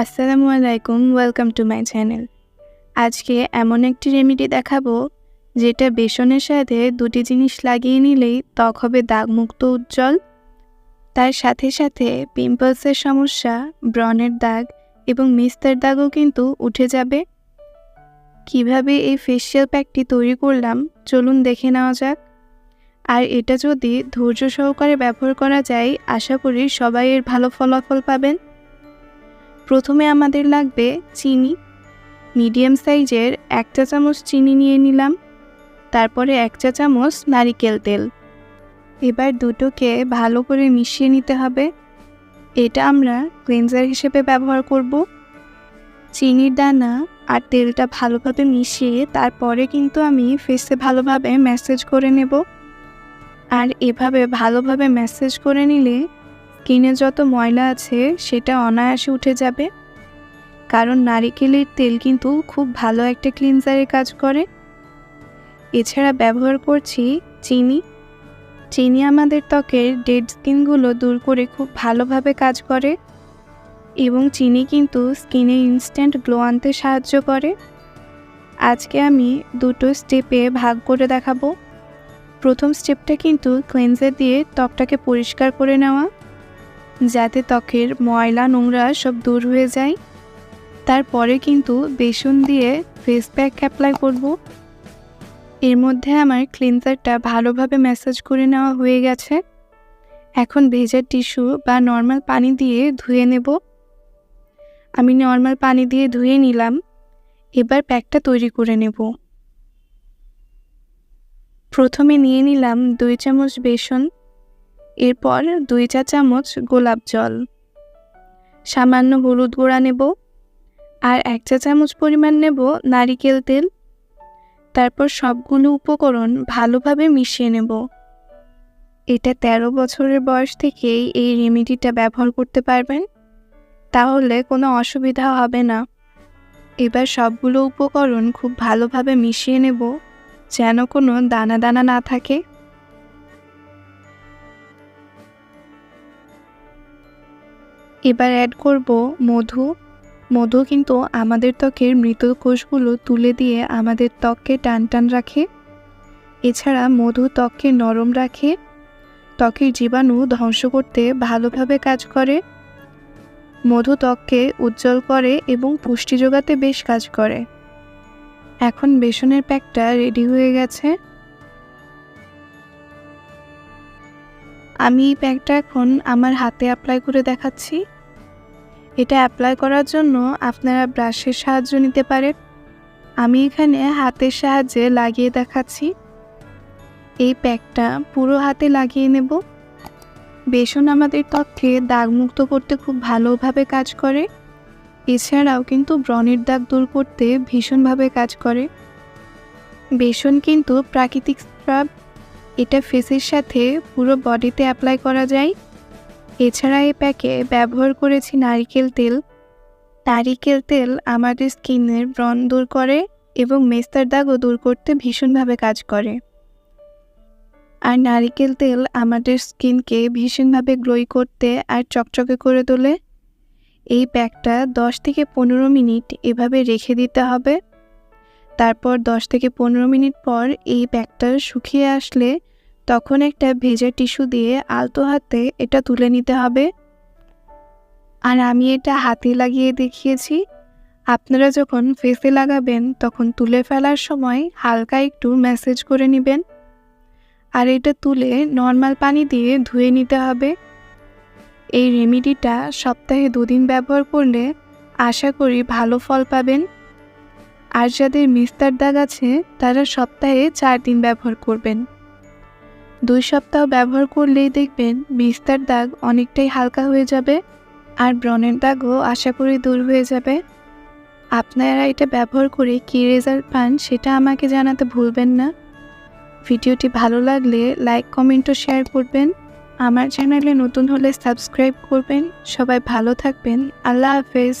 আসসালামু আলাইকুম welcome to my channel আজকে এমন একটি রেমেডি দেখাবো, যেটা বেসনের সাথে দুটি জিনিস লাগিয়ে নিলেই ত্বক হবে দাগমুক্ত উজ্জ্বল। তার সাথে সাথে পিম্পলসের সমস্যা ব্রণের দাগ এবং মিস্তার দাগও কিন্তু উঠে যাবে। কীভাবে এই ফেসিয়াল প্যাকটি তৈরি করলাম, চলুন দেখে নেওয়া যাক। আর এটা যদি ধৈর্য সহকারে ব্যবহার করা যায়, আশা করি সবাই এর ভালো ফলাফল পাবেন। প্রথমে আমাদের লাগবে চিনি, মিডিয়াম সাইজের এক চা চামচ চিনি নিয়ে নিলাম, তারপরে এক চা চামচ নারিকেল তেল। এবার দুটোকে ভালো করে মিশিয়ে নিতে হবে। এটা আমরা ক্লিনজার হিসেবে ব্যবহার করব। চিনির দানা আর তেলটা ভালোভাবে মিশিয়ে তারপরে কিন্তু আমি ফেসে ভালোভাবে ম্যাসেজ করে নেব। আর এভাবে ভালোভাবে ম্যাসেজ করে নিলে স্কিনে যত ময়লা আছে, সেটা অনায়াসে উঠে যাবে। কারণ নারিকেলের তেল কিন্তু খুব ভালো একটা ক্লিনজারের কাজ করে। এছাড়া ব্যবহার করছি চিনি। চিনি আমাদের ত্বকের ডেড স্কিনগুলো দূর করে খুব ভালোভাবে কাজ করে এবং চিনি কিন্তু স্কিনে ইনস্ট্যান্ট গ্লো আনতে সাহায্য করে। আজকে আমি দুটো স্টেপে ভাগ করে দেখাবো। প্রথম স্টেপটা কিন্তু ক্লেন্সার দিয়ে ত্বকটাকে পরিষ্কার করে নেওয়া। যাতে ত্বকের ময়লা নোংরা সব দূর হয়ে যায়। তারপরে কিন্তু বেসন দিয়ে ফেস প্যাক অ্যাপ্লাই করব। এর মধ্যে আমার ক্লিনজারটা ভালোভাবে ম্যাসাজ করে নেওয়া হয়ে গেছে। এখন ভেজার টিস্যু বা নর্মাল পানি দিয়ে ধুয়ে নেব। আমি নর্মাল পানি দিয়ে ধুয়ে নিলাম। এবার প্যাকটা তৈরি করে নেব। প্রথমে নিয়ে নিলাম দুই চামচ বেসন। এরপর দুই চা চামচ গোলাপ জল। সামান্য হলুদ গুঁড়া নেব আর এক চা চামচ পরিমাণ নেব নারিকেল তেল। তারপর সবগুলো উপকরণ ভালোভাবে মিশিয়ে নেব। এটা ১৩ বছরের বয়স থেকেই এই রেমেডিটা ব্যবহার করতে পারবেন। তাহলে কোনো অসুবিধা হবে না। এবার সবগুলো উপকরণ খুব ভালোভাবে মিশিয়ে নেব, যেন কোনো দানা দানা না থাকে। এবার অ্যাড করব মধু। মধু কিন্তু আমাদের ত্বকের মৃত কোষগুলো তুলে দিয়ে আমাদের ত্বককে টান টান রাখে। এছাড়া মধু ত্বককে নরম রাখে। ত্বকের জীবাণু ধ্বংস করতে ভালোভাবে কাজ করে। মধু ত্বককে উজ্জ্বল করে এবং পুষ্টি যোগাতে বেশ কাজ করে। এখন বেসনের প্যাকটা রেডি হয়ে গেছে। আমি এই প্যাকটা এখন আমার হাতে অ্যাপ্লাই করে দেখাচ্ছি। এটা অ্যাপ্লাই করার জন্য আপনারা ব্রাশের সাহায্য নিতে পারেন। আমি এখানে হাতের সাহায্যে লাগিয়ে দেখাচ্ছি। এই প্যাকটা পুরো হাতে লাগিয়ে নেব। বেসন আমাদের ত্বককে দাগমুক্ত করতে খুব ভালোভাবে কাজ করে। এছাড়াও কিন্তু ব্রণের দাগ দূর করতে ভীষণভাবে কাজ করে। বেসন কিন্তু প্রাকৃতিক স্ক্রাব, এটা ফেসের সাথে পুরো বডিতে অ্যাপ্লাই করা যায়। এছাড়া এই প্যাকে ব্যবহার করেছি নারিকেল তেল। নারিকেল তেল আমাদের স্কিনের ব্রণ দূর করে এবং মেস্তার দাগও দূর করতে ভীষণভাবে কাজ করে। আর নারিকেল তেল আমাদের স্কিনকে ভীষণভাবে গ্লোই করতে আর চকচকে করে তোলে। এই প্যাকটা দশ থেকে পনেরো মিনিট এভাবে রেখে দিতে হবে। তারপর দশ থেকে পনেরো মিনিট পর এই প্যাকটা শুকিয়ে আসলে তখন একটা ভেজা টিস্যু দিয়ে আলতো হাতে এটা তুলে নিতে হবে। আর আমি এটা হাতে লাগিয়ে দেখিয়েছি। আপনারা যখন ফেসে লাগাবেন, তখন তুলে ফেলার সময় হালকা একটু ম্যাসেজ করে নেবেন। আর এটা তুলে নর্মাল পানি দিয়ে ধুয়ে নিতে হবে। এই রেমিডিটা সপ্তাহে দুদিন ব্যবহার করলে আশা করি ভালো ফল পাবেন। আর যাদের মিস্তার দাগ আছে, তারা সপ্তাহে চার দিন ব্যবহার করবেন। দুই সপ্তাহ ব্যবহার করলেই দেখবেন বিস্তার দাগ অনেকটাই হালকা হয়ে যাবে আর ব্রণের দাগও আশা করি দূর হয়ে যাবে। আপনারা এটা ব্যবহার করে কী রেজাল্ট পান সেটা আমাকে জানাতে ভুলবেন না। ভিডিওটি ভালো লাগলে লাইক, কমেন্ট ও শেয়ার করবেন। আমার চ্যানেলে নতুন হলে সাবস্ক্রাইব করবেন। সবাই ভালো থাকবেন। আল্লাহ হাফেজ।